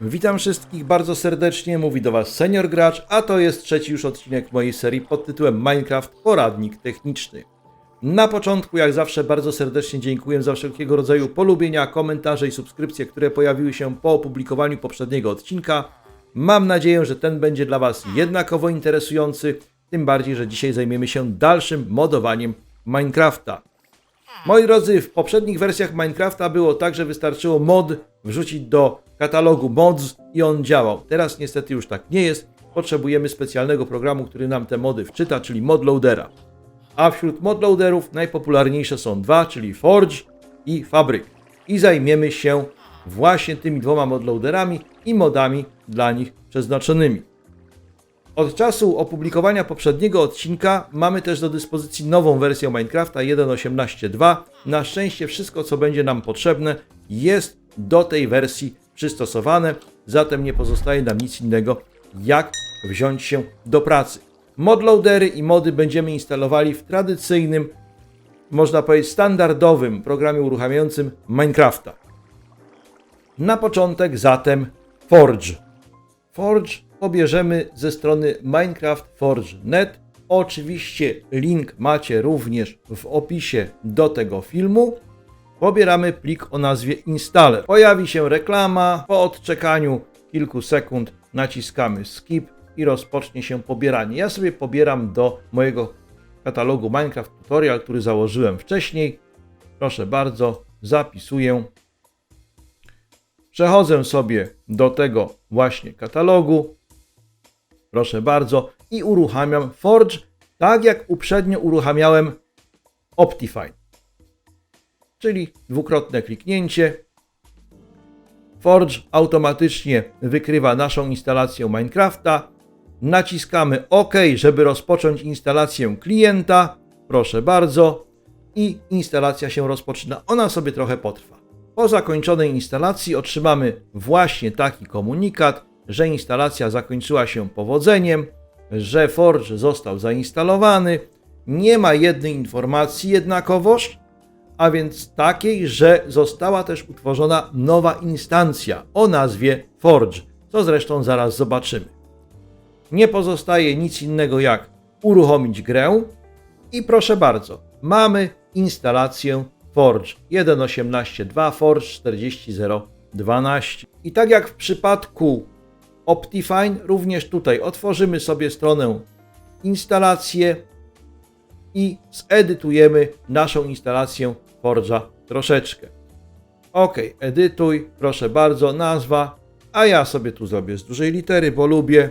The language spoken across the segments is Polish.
Witam wszystkich bardzo serdecznie, mówi do Was Senior Gracz, a to jest trzeci już odcinek mojej serii pod tytułem Minecraft Poradnik Techniczny. Na początku, jak zawsze, bardzo serdecznie dziękuję za wszelkiego rodzaju polubienia, komentarze i subskrypcje, które pojawiły się po opublikowaniu poprzedniego odcinka. Mam nadzieję, że ten będzie dla Was jednakowo interesujący, tym bardziej, że dzisiaj zajmiemy się dalszym modowaniem Minecrafta. Moi drodzy, w poprzednich wersjach Minecrafta było tak, że wystarczyło mod wrzucić do katalogu mods i on działał. Teraz niestety już tak nie jest. Potrzebujemy specjalnego programu, który nam te mody wczyta, czyli modloadera. A wśród modloaderów najpopularniejsze są dwa, czyli Forge i Fabric. I zajmiemy się właśnie tymi dwoma modloaderami i modami dla nich przeznaczonymi. Od czasu opublikowania poprzedniego odcinka mamy też do dyspozycji nową wersję Minecrafta 1.18.2. Na szczęście wszystko, co będzie nam potrzebne, jest do tej wersji przystosowane, zatem nie pozostaje nam nic innego, jak wziąć się do pracy. Modloadery i mody będziemy instalowali w tradycyjnym, można powiedzieć standardowym programie uruchamiającym Minecrafta. Na początek zatem Forge. Forge pobierzemy ze strony minecraftforge.net. Oczywiście link macie również w opisie do tego filmu. Pobieramy plik o nazwie installer. Pojawi się reklama. Po odczekaniu kilku sekund naciskamy skip i rozpocznie się pobieranie. Ja sobie pobieram do mojego katalogu Minecraft Tutorial, który założyłem wcześniej. Proszę bardzo, zapisuję. Przechodzę sobie do tego właśnie katalogu. Proszę bardzo. I uruchamiam Forge, tak jak uprzednio uruchamiałem Optifine. Czyli dwukrotne kliknięcie. Forge automatycznie wykrywa naszą instalację Minecrafta. Naciskamy OK, żeby rozpocząć instalację klienta. Proszę bardzo. I instalacja się rozpoczyna. Ona sobie trochę potrwa. Po zakończonej instalacji otrzymamy właśnie taki komunikat, że instalacja zakończyła się powodzeniem, że Forge został zainstalowany. Nie ma jednej informacji jednakowoż, a więc takiej, że została też utworzona nowa instancja o nazwie Forge, co zresztą zaraz zobaczymy. Nie pozostaje nic innego jak uruchomić grę i proszę bardzo, mamy instalację Forge 1.18.2 Forge 40.012. I tak jak w przypadku Optifine, również tutaj otworzymy sobie stronę instalację i zedytujemy naszą instalację Forge'a troszeczkę. OK, edytuj, proszę bardzo, nazwa, a ja sobie tu zrobię z dużej litery, bo lubię.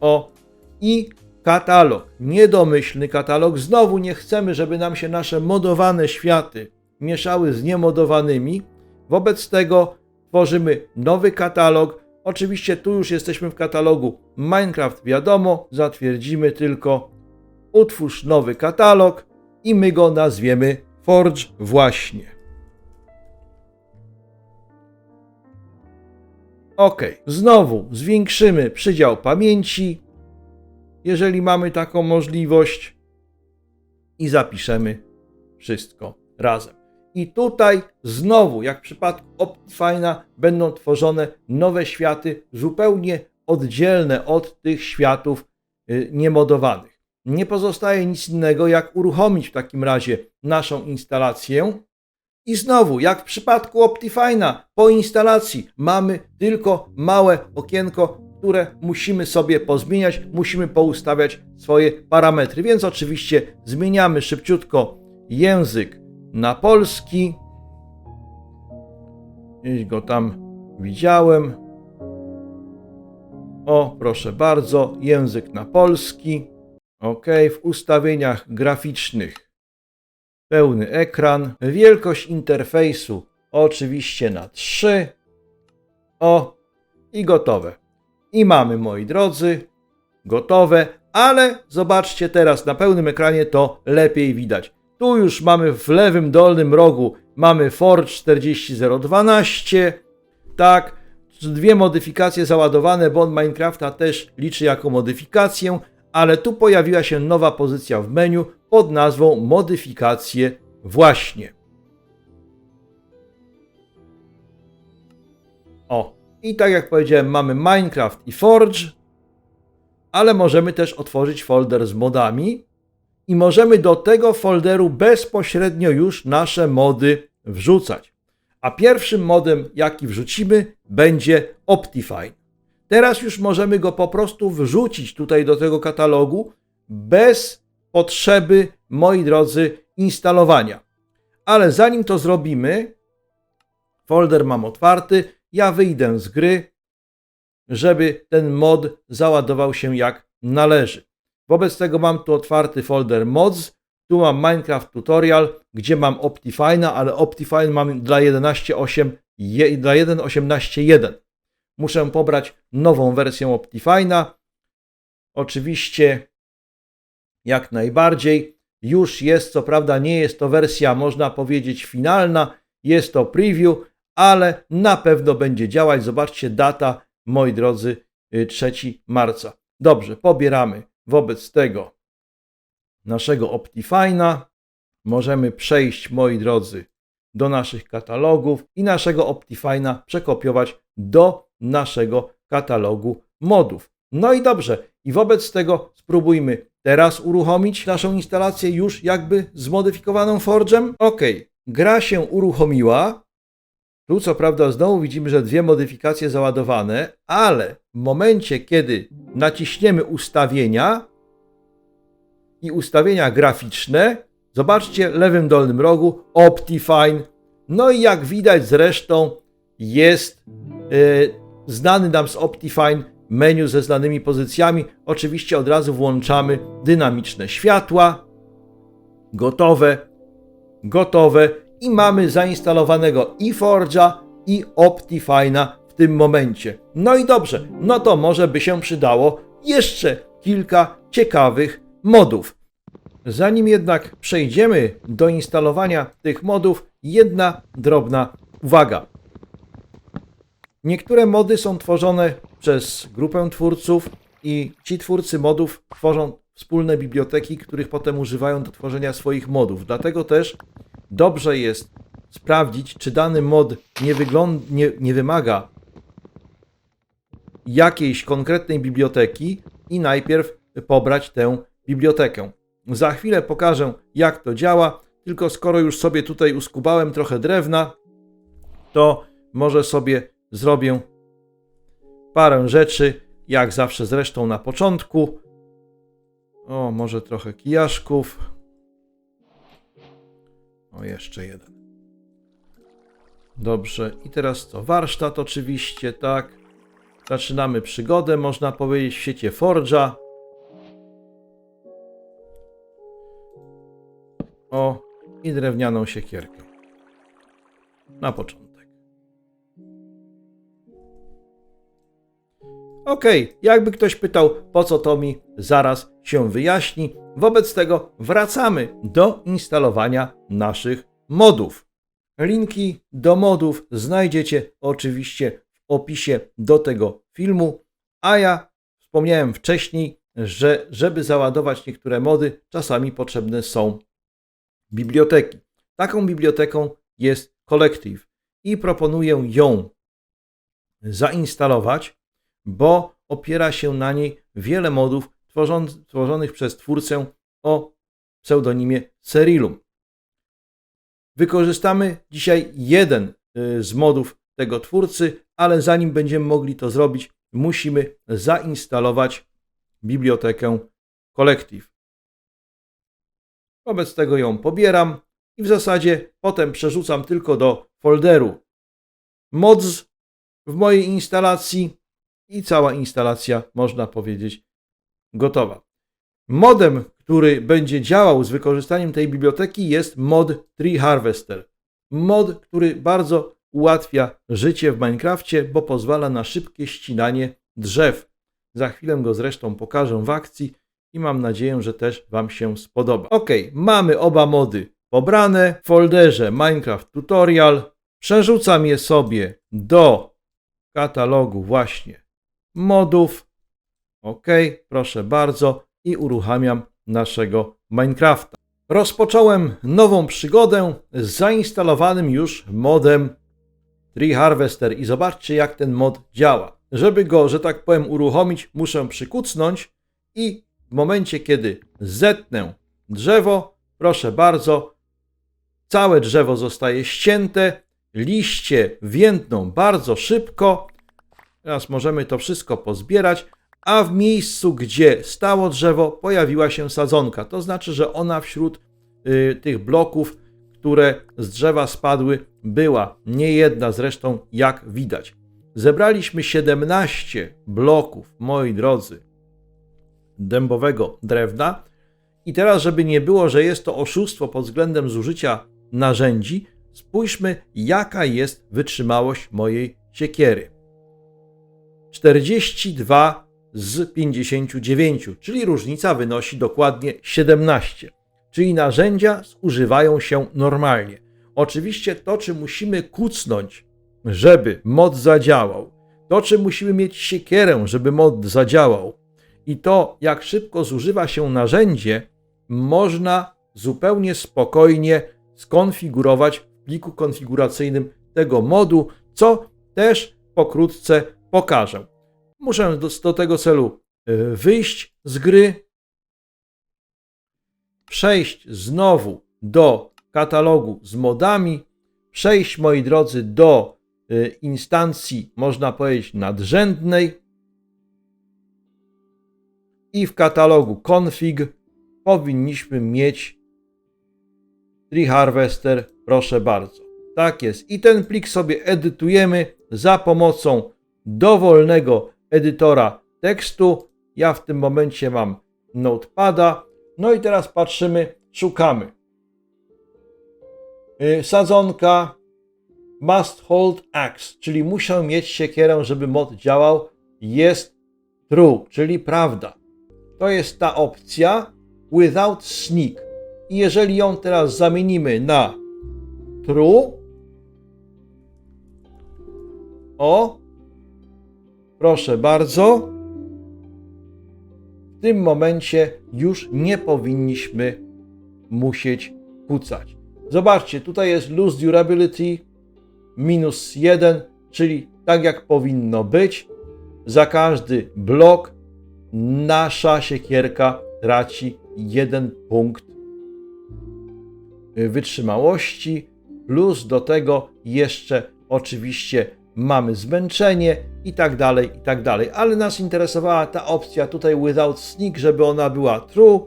O, i katalog, niedomyślny katalog. Znowu nie chcemy, żeby nam się nasze modowane światy mieszały z niemodowanymi. Wobec tego tworzymy nowy katalog. Oczywiście tu już jesteśmy w katalogu Minecraft, wiadomo, zatwierdzimy tylko utwórz nowy katalog i my go nazwiemy Forge właśnie. Ok, znowu zwiększymy przydział pamięci, jeżeli mamy taką możliwość, i zapiszemy wszystko razem. I tutaj znowu, jak w przypadku Optifine'a, będą tworzone nowe światy zupełnie oddzielne od tych światów y, niemodowanych. Nie pozostaje nic innego, jak uruchomić w takim razie naszą instalację. I znowu, jak w przypadku Optifine'a, po instalacji mamy tylko małe okienko, które musimy sobie pozmieniać, musimy poustawiać swoje parametry. Więc oczywiście zmieniamy szybciutko język na polski. Gdzieś go tam widziałem. O, proszę bardzo, język na polski. OK, w ustawieniach graficznych pełny ekran. Wielkość interfejsu oczywiście na 3. O, i gotowe. I mamy, moi drodzy, gotowe, ale zobaczcie teraz na pełnym ekranie to lepiej widać. Tu już mamy w lewym dolnym rogu mamy Forge 40012. Tak, dwie modyfikacje załadowane, bo on Minecrafta też liczy jako modyfikację, ale tu pojawiła się nowa pozycja w menu pod nazwą modyfikacje właśnie. O, I tak jak powiedziałem, mamy Minecraft i Forge, ale możemy też otworzyć folder z modami i możemy do tego folderu bezpośrednio już nasze mody wrzucać. A pierwszym modem, jaki wrzucimy, będzie Optifine. Teraz już możemy go po prostu wrzucić tutaj do tego katalogu bez potrzeby, moi drodzy, instalowania. Ale zanim to zrobimy, folder mam otwarty, ja wyjdę z gry, żeby ten mod załadował się jak należy. Wobec tego mam tu otwarty folder mods, tu mam Minecraft Tutorial, gdzie mam Optifine'a, ale Optifine mam dla 11.8, je- dla 1.18.1. Muszę pobrać nową wersję Optifine'a. Oczywiście, jak najbardziej. Już jest, co prawda, nie jest to wersja, można powiedzieć, finalna, jest to preview, ale na pewno będzie działać. Zobaczcie, data, moi drodzy, y, 3 marca. Dobrze, pobieramy wobec tego naszego Optifine'a. Możemy przejść, moi drodzy, do naszych katalogów i naszego Optifine'a przekopiować do naszego katalogu modów. No i dobrze, i wobec tego spróbujmy teraz uruchomić naszą instalację już jakby zmodyfikowaną Forge'em. Ok, gra się uruchomiła. Tu co prawda znowu widzimy, że dwie modyfikacje załadowane, ale w momencie, kiedy naciśniemy ustawienia i ustawienia graficzne, zobaczcie lewym dolnym rogu Optifine. No i jak widać zresztą jest yy, znany nam z Optifine menu ze znanymi pozycjami. Oczywiście od razu włączamy dynamiczne światła. Gotowe, gotowe i mamy zainstalowanego i Forge'a i Optifine'a w tym momencie. No i dobrze, no to może by się przydało jeszcze kilka ciekawych modów. Zanim jednak przejdziemy do instalowania tych modów, jedna drobna uwaga. Niektóre mody są tworzone przez grupę twórców i ci twórcy modów tworzą wspólne biblioteki, których potem używają do tworzenia swoich modów. Dlatego też dobrze jest sprawdzić, czy dany mod nie, nie, nie wymaga jakiejś konkretnej biblioteki i najpierw pobrać tę bibliotekę. Za chwilę pokażę, jak to działa, tylko skoro już sobie tutaj uskubałem trochę drewna, to może sobie zrobię parę rzeczy, jak zawsze zresztą na początku. O, może trochę kijaszków. O, jeszcze jeden. Dobrze, i teraz co? Warsztat oczywiście, tak. Zaczynamy przygodę, można powiedzieć, w świecie Forge'a. O, i drewnianą siekierkę. Na początek. Okej, jakby ktoś pytał, po co to mi, zaraz się wyjaśni. Wobec tego wracamy do instalowania naszych modów. Linki do modów znajdziecie oczywiście w opisie do tego filmu, a ja wspomniałem wcześniej, że żeby załadować niektóre mody, czasami potrzebne są biblioteki. Taką biblioteką jest Collective i proponuję ją zainstalować, bo opiera się na niej wiele modów tworzon- tworzonych przez twórcę o pseudonimie Cerilum. Wykorzystamy dzisiaj jeden y, z modów tego twórcy, ale zanim będziemy mogli to zrobić, musimy zainstalować bibliotekę Collective. Wobec tego ją pobieram i w zasadzie potem przerzucam tylko do folderu mods w mojej instalacji i cała instalacja, można powiedzieć, gotowa. Modem, który będzie działał z wykorzystaniem tej biblioteki jest mod Tree Harvester. Mod, który bardzo ułatwia życie w Minecrafcie, bo pozwala na szybkie ścinanie drzew. Za chwilę go zresztą pokażę w akcji i mam nadzieję, że też Wam się spodoba. Ok, mamy oba mody pobrane w folderze Minecraft Tutorial. Przerzucam je sobie do katalogu właśnie modów. Ok, proszę bardzo i uruchamiam naszego Minecrafta. Rozpocząłem nową przygodę z zainstalowanym już modem Tree Harvester i zobaczcie jak ten mod działa. Żeby go, że tak powiem, uruchomić, muszę przykucnąć i w momencie, kiedy zetnę drzewo, proszę bardzo, całe drzewo zostaje ścięte, liście więdną bardzo szybko. Teraz możemy to wszystko pozbierać, a w miejscu, gdzie stało drzewo, pojawiła się sadzonka. To znaczy, że ona wśród y, tych bloków, które z drzewa spadły, była. Nie jedna zresztą, jak widać. Zebraliśmy 17 bloków, moi drodzy, dębowego drewna. I teraz, żeby nie było, że jest to oszustwo pod względem zużycia narzędzi, spójrzmy, jaka jest wytrzymałość mojej siekiery. 42 z 59, czyli różnica wynosi dokładnie 17. Czyli narzędzia zużywają się normalnie. Oczywiście to, czy musimy kucnąć, żeby mod zadziałał, to, czy musimy mieć siekierę, żeby mod zadziałał, i to, jak szybko zużywa się narzędzie, można zupełnie spokojnie skonfigurować w pliku konfiguracyjnym tego modu, co też pokrótce pokażę. Muszę do, do tego celu y, wyjść z gry, przejść znowu do katalogu z modami, przejść, moi drodzy, do y, instancji, można powiedzieć, nadrzędnej i w katalogu config powinniśmy mieć Tree Harvester, proszę bardzo. Tak jest. I ten plik sobie edytujemy za pomocą dowolnego edytora tekstu. Ja w tym momencie mam Notepada. No i teraz patrzymy, szukamy. Yy, Sadzonka must hold axe, czyli muszę mieć siekierę, żeby mod działał. Jest true, czyli prawda. To jest ta opcja without sneak. I jeżeli ją teraz zamienimy na true, o, proszę bardzo, w tym momencie już nie powinniśmy musieć kucać. Zobaczcie, tutaj jest lose durability minus 1, czyli tak jak powinno być. Za każdy blok nasza siekierka traci jeden punkt wytrzymałości, plus do tego jeszcze oczywiście mamy zmęczenie i tak dalej, i tak dalej. Ale nas interesowała ta opcja tutaj without sneak, żeby ona była true.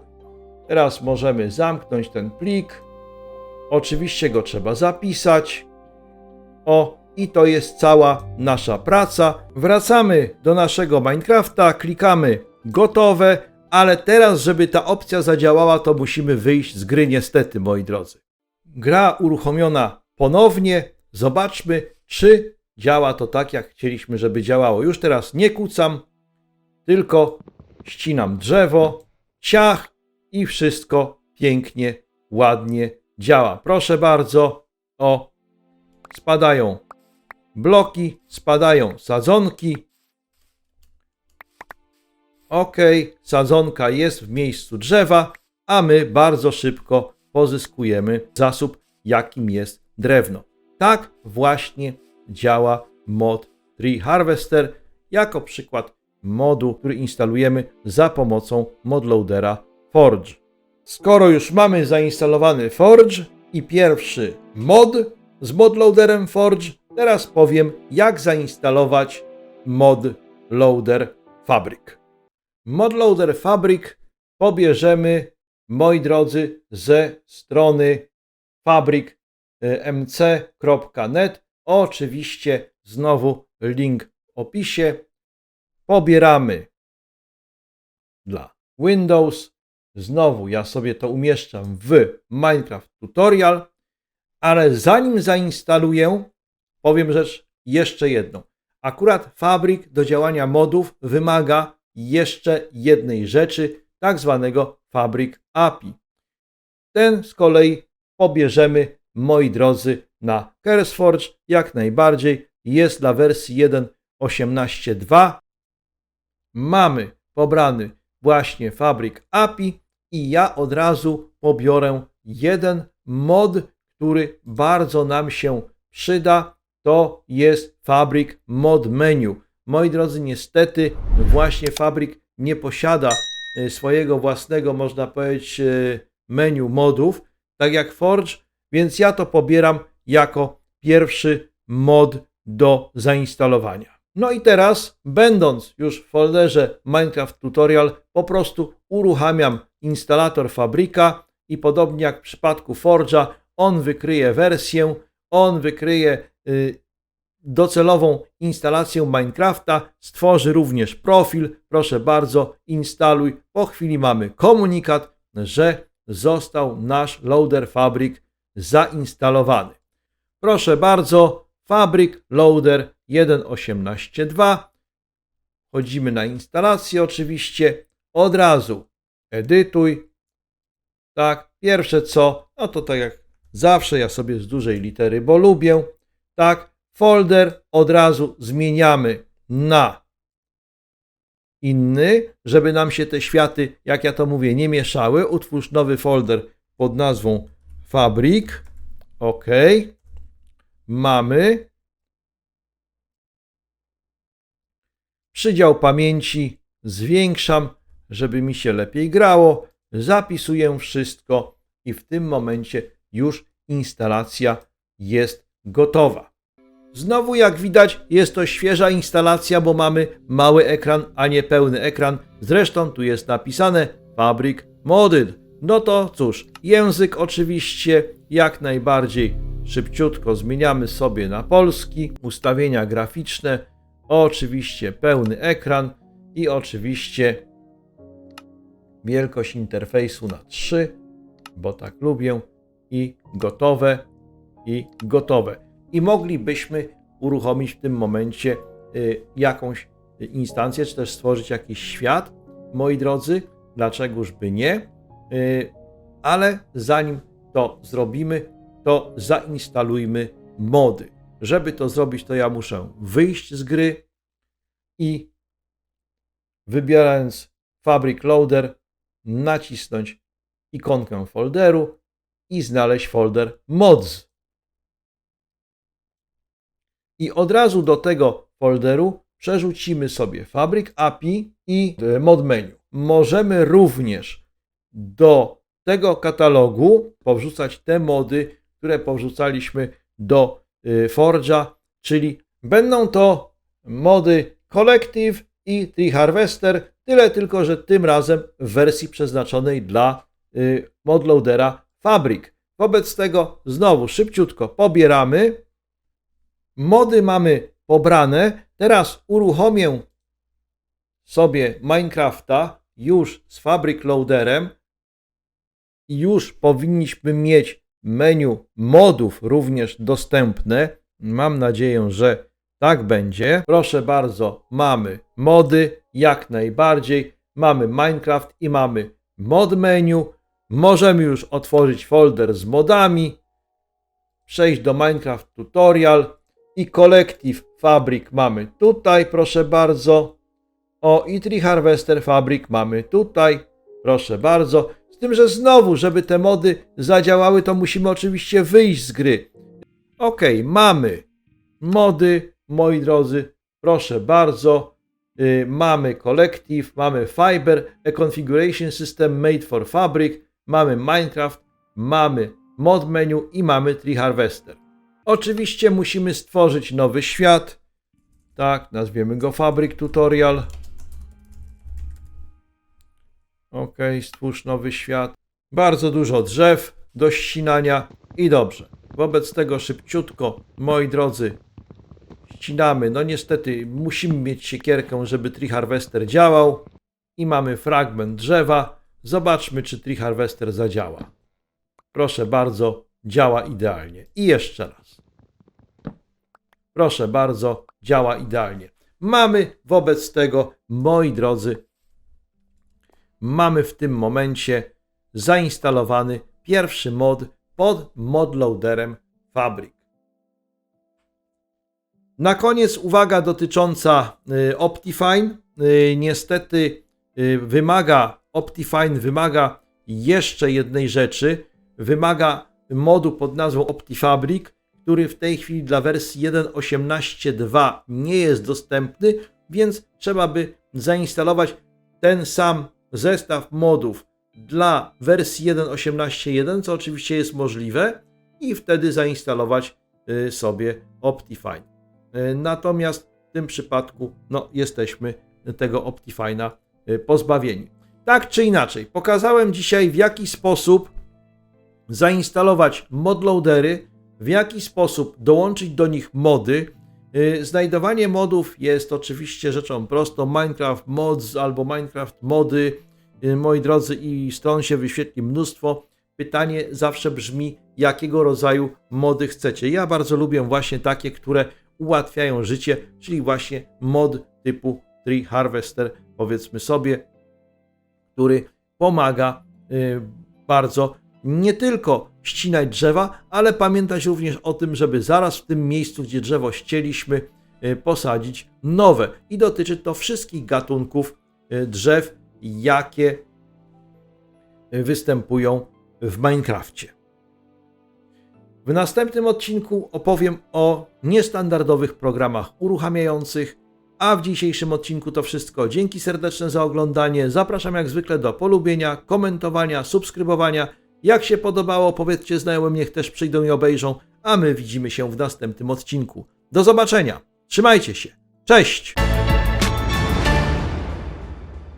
Teraz możemy zamknąć ten plik. Oczywiście go trzeba zapisać. O, i to jest cała nasza praca. Wracamy do naszego Minecrafta, klikamy gotowe, ale teraz, żeby ta opcja zadziałała, to musimy wyjść z gry, niestety, moi drodzy. Gra uruchomiona ponownie. Zobaczmy, czy działa to tak, jak chcieliśmy, żeby działało. Już teraz nie kucam, tylko ścinam drzewo, ciach i wszystko pięknie, ładnie działa. Proszę bardzo, o, spadają bloki, spadają sadzonki, Ok, sadzonka jest w miejscu drzewa, a my bardzo szybko pozyskujemy zasób, jakim jest drewno. Tak właśnie działa mod Tree Harvester jako przykład modu, który instalujemy za pomocą modloadera Forge. Skoro już mamy zainstalowany Forge i pierwszy mod z modloaderem Forge, teraz powiem jak zainstalować mod loader Fabric. Modloader Fabric pobierzemy, moi drodzy, ze strony fabricmc.net. Oczywiście znowu link w opisie. Pobieramy dla Windows. Znowu ja sobie to umieszczam w Minecraft Tutorial, ale zanim zainstaluję, powiem rzecz jeszcze jedną. Akurat Fabric do działania modów wymaga jeszcze jednej rzeczy, tak zwanego Fabric API. Ten z kolei pobierzemy, moi drodzy, na CurseForge jak najbardziej. Jest dla wersji 1.18.2. Mamy pobrany właśnie Fabric API i ja od razu pobiorę jeden mod, który bardzo nam się przyda to jest Fabrik Mod Menu. Moi drodzy, niestety właśnie Fabrik nie posiada e, swojego własnego, można powiedzieć, e, menu modów, tak jak Forge, więc ja to pobieram jako pierwszy mod do zainstalowania. No i teraz, będąc już w folderze Minecraft Tutorial, po prostu uruchamiam instalator Fabryka i podobnie jak w przypadku Forge'a, on wykryje wersję, on wykryje y, docelową instalację Minecrafta, stworzy również profil. Proszę bardzo, instaluj. Po chwili mamy komunikat, że został nasz loader Fabrik zainstalowany. Proszę bardzo, Fabrik Loader 1.18.2. Wchodzimy na instalację oczywiście. Od razu edytuj. Tak, pierwsze co, no to tak jak zawsze ja sobie z dużej litery, bo lubię. Tak, folder od razu zmieniamy na inny, żeby nam się te światy, jak ja to mówię, nie mieszały. Utwórz nowy folder pod nazwą Fabrik. OK. Mamy. Przydział pamięci zwiększam, żeby mi się lepiej grało. Zapisuję wszystko i w tym momencie już instalacja jest gotowa. Znowu, jak widać, jest to świeża instalacja, bo mamy mały ekran, a nie pełny ekran. Zresztą tu jest napisane Fabric Modded. No to cóż, język oczywiście jak najbardziej szybciutko zmieniamy sobie na polski, ustawienia graficzne, oczywiście pełny ekran i oczywiście wielkość interfejsu na 3, bo tak lubię i gotowe i gotowe. I moglibyśmy uruchomić w tym momencie y, jakąś instancję, czy też stworzyć jakiś świat, moi drodzy, dlaczegoż by nie, y, ale zanim to zrobimy, to zainstalujmy mody. Żeby to zrobić, to ja muszę wyjść z gry i wybierając Fabric Loader, nacisnąć ikonkę folderu i znaleźć folder mods. I od razu do tego folderu przerzucimy sobie Fabric API i e, mod menu. Możemy również do tego katalogu powrzucać te mody, które powrzucaliśmy do y, Forge'a, czyli będą to mody Collective i Tree Harvester, tyle tylko, że tym razem w wersji przeznaczonej dla y, modloadera Fabric. Wobec tego znowu szybciutko pobieramy. Mody mamy pobrane. Teraz uruchomię sobie Minecrafta już z Fabric Loaderem już powinniśmy mieć menu modów również dostępne. Mam nadzieję, że tak będzie. Proszę bardzo, mamy mody, jak najbardziej. Mamy Minecraft i mamy mod menu. Możemy już otworzyć folder z modami, przejść do Minecraft Tutorial i Collective Fabric mamy tutaj, proszę bardzo. O, i Tree Harvester Fabric mamy tutaj, proszę bardzo. Z tym, że znowu, żeby te mody zadziałały, to musimy oczywiście wyjść z gry. Ok, mamy mody, moi drodzy, proszę bardzo. Y, mamy Collective, mamy Fiber, a Configuration System Made for Fabric, mamy Minecraft, mamy Mod Menu i mamy Tree Harvester. Oczywiście musimy stworzyć nowy świat. Tak, nazwiemy go Fabric Tutorial. Ok, stwórz nowy świat. Bardzo dużo drzew do ścinania i dobrze. Wobec tego szybciutko, moi drodzy, ścinamy. No niestety musimy mieć siekierkę, żeby Tree Harvester działał. I mamy fragment drzewa. Zobaczmy, czy Tree Harvester zadziała. Proszę bardzo, działa idealnie. I jeszcze raz. Proszę bardzo, działa idealnie. Mamy wobec tego, moi drodzy, mamy w tym momencie zainstalowany pierwszy mod pod modloaderem Fabric. Na koniec uwaga dotycząca y, Optifine. Y, Niestety y, wymaga Optifine wymaga jeszcze jednej rzeczy. Wymaga modu pod nazwą OptiFabric, który w tej chwili dla wersji 1.18.2 nie jest dostępny, więc trzeba by zainstalować ten sam zestaw modów dla wersji 1.18.1, co oczywiście jest możliwe, i wtedy zainstalować y, sobie Optifine. Y, Natomiast w tym przypadku no, jesteśmy tego Optifine'a y, pozbawieni. Tak czy inaczej, pokazałem dzisiaj w jaki sposób zainstalować modloadery, w jaki sposób dołączyć do nich mody. Y, Znajdowanie modów jest oczywiście rzeczą prostą. Minecraft Mods albo Minecraft Mody, y, moi drodzy, i stron się wyświetli mnóstwo. Pytanie zawsze brzmi, jakiego rodzaju mody chcecie. Ja bardzo lubię właśnie takie, które ułatwiają życie, czyli właśnie mod typu Tree Harvester, powiedzmy sobie, który pomaga y, bardzo nie tylko ścinać drzewa, ale pamiętać również o tym, żeby zaraz w tym miejscu, gdzie drzewo ścieliśmy, y, posadzić nowe. I dotyczy to wszystkich gatunków y, drzew, jakie y, występują w Minecrafcie. W następnym odcinku opowiem o niestandardowych programach uruchamiających, a w dzisiejszym odcinku to wszystko. Dzięki serdeczne za oglądanie. Zapraszam jak zwykle do polubienia, komentowania, subskrybowania. Jak się podobało, powiedzcie znajomym, niech też przyjdą i obejrzą, a my widzimy się w następnym odcinku. Do zobaczenia. Trzymajcie się. Cześć!